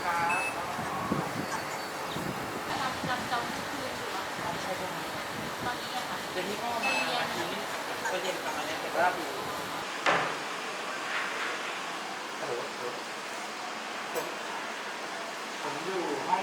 เดี๋ยวนี้ก็มาอาทิตย์ไปเรียนกลับมาเรียนแต่ว่าอยู่ฮัลโหลฮัลโหลผมผมอยู่ห้อง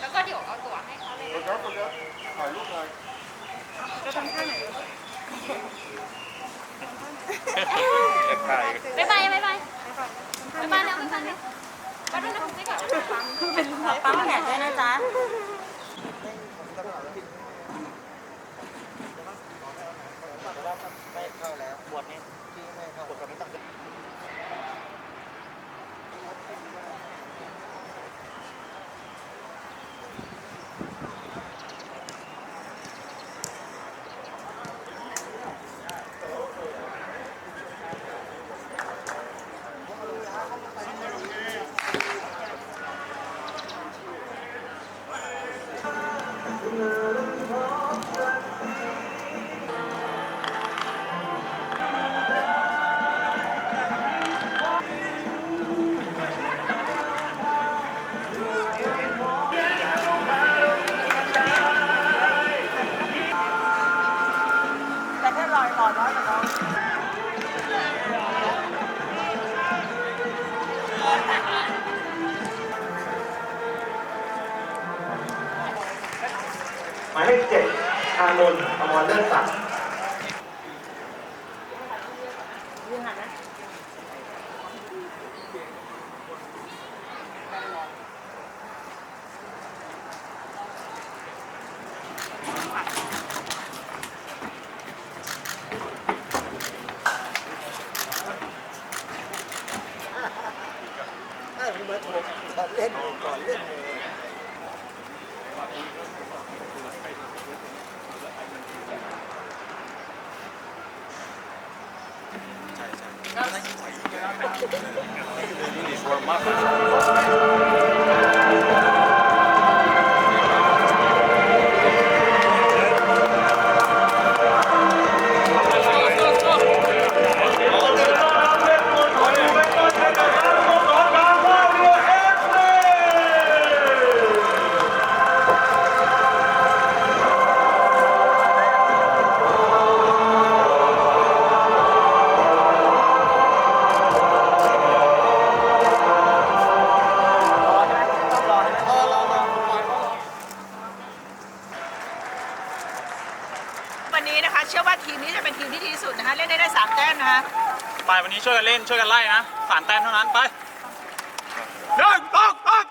แล้วก็เดี๋ยวเอาตั๋วให้เขาเลยรถรถรถถ่ายรูปเลยจะทำท่าไหนถ่ายบ๊ายบายบ๊ายบายบ๊ายบายแล้วบ๊ายบายแล้วก็ต้องนะคุณไม่ก่อนปั๊มแขกด้วยนะจ๊ะ ยืนหันนะเล่นก่อนเล่นเลย วัน ช่วยกันเล่นช่วยกันไล่นะสามแต้มเท่านั้นไปหนึ่งสองสาม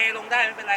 เทลงได้ไม่เป็นไร